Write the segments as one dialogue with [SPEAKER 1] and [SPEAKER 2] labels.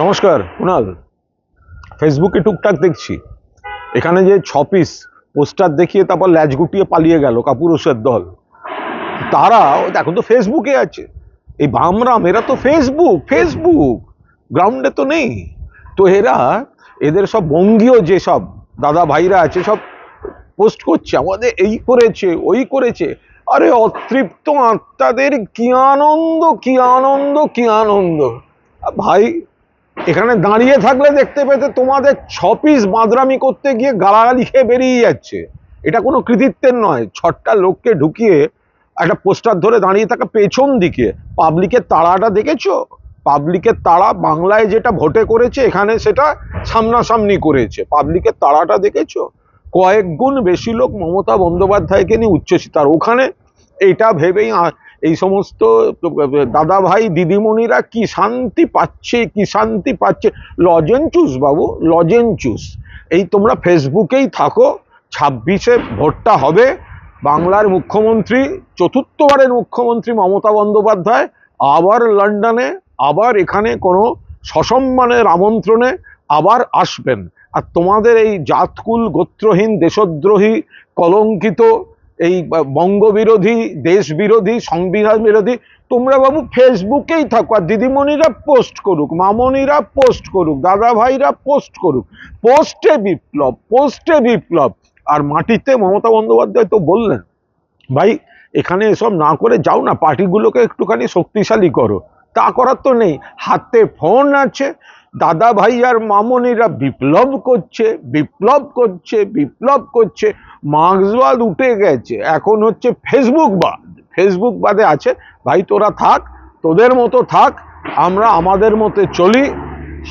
[SPEAKER 1] নমস্কার কুণাল ফেসবুকে টুকটাক দেখছি। এখানে যে ছ পিস পোস্টার দেখিয়ে তারপর ল্যাজ গুটিয়ে পালিয়ে গেল কাপুরুষের দল। তারা দেখো তো ফেসবুকে আছে। এই বামরাম, এরা তো ফেসবুক ফেসবুক গ্রাউন্ডে তো নেই। তো এরা, এদের সব বঙ্গীয় যে সব দাদা ভাইরা আছে, সব পোস্ট করছে, আমাদের এই করেছে, ওই করেছে। আরে অতৃপ্ত আত্মাদের কি আনন্দ কি আনন্দ কি আনন্দ। ভাই এখানে দাঁড়িয়ে থাকলে দেখতে পেতে তোমাদের ছ পিস বাঁদরামি করতে গিয়ে গালাগালি খেয়ে বেরিয়ে যাচ্ছে। এটা কোনো কৃতিত্বের নয়। ছটটা লোককে ঢুকিয়ে একটা পোস্টার ধরে দাঁড়িয়ে থাকা পেছন দিকে। পাবলিকের তাড়াটা দেখেছ? পাবলিকের তাড়া বাংলায় যেটা ভোটে করেছে, এখানে সেটা সামনাসামনি করেছে। পাবলিকের তাড়াটা দেখেছ? কয়েক গুণ বেশি লোক মমতা বন্দ্যোপাধ্যায়কে নিয়ে উচ্ছ্বসিত আর ওখানে এইটা ভেবেই এই সমস্ত দাদা ভাই দিদিমণিরা কি শান্তি পাচ্ছে, কি শান্তি পাচ্ছে? লজেনচুস বাবু, লজেনচুস। এই তোমরা ফেসবুকেই থাকো, ছাব্বিশে ভোটটা হবে। বাংলার মুখ্যমন্ত্রী, চতুর্থবারের মুখ্যমন্ত্রী মমতা বন্দ্যোপাধ্যায়, আবার লন্ডনে, আবার এখানে কোনো সসম্মানের আমন্ত্রণে আবার আসবেন। আর তোমাদের এই জাতকুল গোত্রহীন, দেশদ্রোহী, কলঙ্কিত এই বঙ্গবিরোধী দেশ বিরোধী সংবিধান বিরোধী তোমরা বাবু ফেসবুকেই থাকো আর দিদিমণিরা পোস্ট করুক, মামনিরা পোস্ট করুক দাদা ভাইরা পোস্ট করুক, পোস্টে বিপ্লব পোস্টে বিপ্লব। আর মাটিতে মমতা বন্দ্যোপাধ্যায় তো বললেন, ভাই, এখানে এসব না করে যাও না, পার্টিগুলোকে একটুখানি শক্তিশালী করো। তা করার তো নেই, হাতে ফোন আছে দাদা ভাই আর মামনিরা বিপ্লব করছে বিপ্লব করছে বিপ্লব করছে। মার্ক্সবাদ উঠে গেছে। এখন হচ্ছে ফেসবুক বাদ। ফেসবুক বাদে আছে, ভাই, তোরা থাক, তোদের মতো থাক, আমরা আমাদের মতে চলি।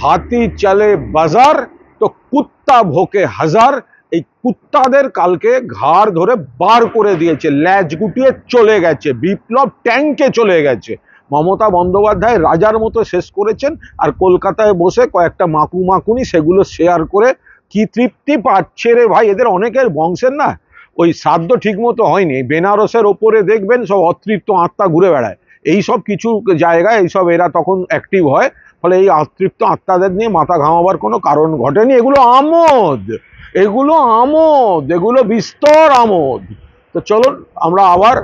[SPEAKER 1] হাতি চলে বাজার, তো কুত্তা ভোকে হাজার। এই কুত্তাদের কালকে ঘাড় ধরে বার করে দিয়েছে, ল্যাজ গুটিয়ে চলে গেছে, বিপ্লব ট্যাঙ্কে চলে গেছে। মমতা বন্দ্যোপাধ্যায় রাজার মতো শেষ করেছেন, আর কলকাতায় বসে কয়েকটা মাকু মাকুনি সেগুলো শেয়ার করে কি তৃপ্তি পাচ্ছে রে ভাই? এদের অনেকের বংশের না ওই শ্রাদ্ধ ঠিক মতো হয়নি। বেনারসের ওপরে দেখবেন সব অতৃপ্ত আত্মা ঘুরে বেড়ায়। এই সব কিছু জায়গায় এইসব এরা তখন অ্যাক্টিভ হয়। ফলে এই অতৃপ্ত আত্মাদের নিয়ে মাথা ঘামাবার কোনো কারণ ঘটেনি। এগুলো আমোদ। এগুলো আমোদ। এগুলো বিস্তর আমোদ। তো চলুন, আমরা আবার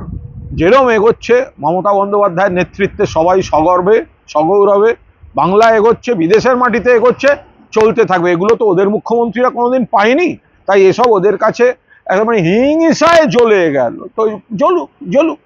[SPEAKER 1] যেরম এগোচ্ছে, মমতা বন্দ্যোপাধ্যায়ের নেতৃত্বে সবাই সগর্বে, সগৌরবে, বাংলা এগোচ্ছে, বিদেশের মাটিতে এগোচ্ছে। চলতে থাকবে। এগুলো তো ওদের মুখ্যমন্ত্রীরা কোনোদিন পায়নি। তাই এসব ওদের কাছে একেবারে হিংসায় জ্বলে গেল। তো জ্বলুক জ্বলুক।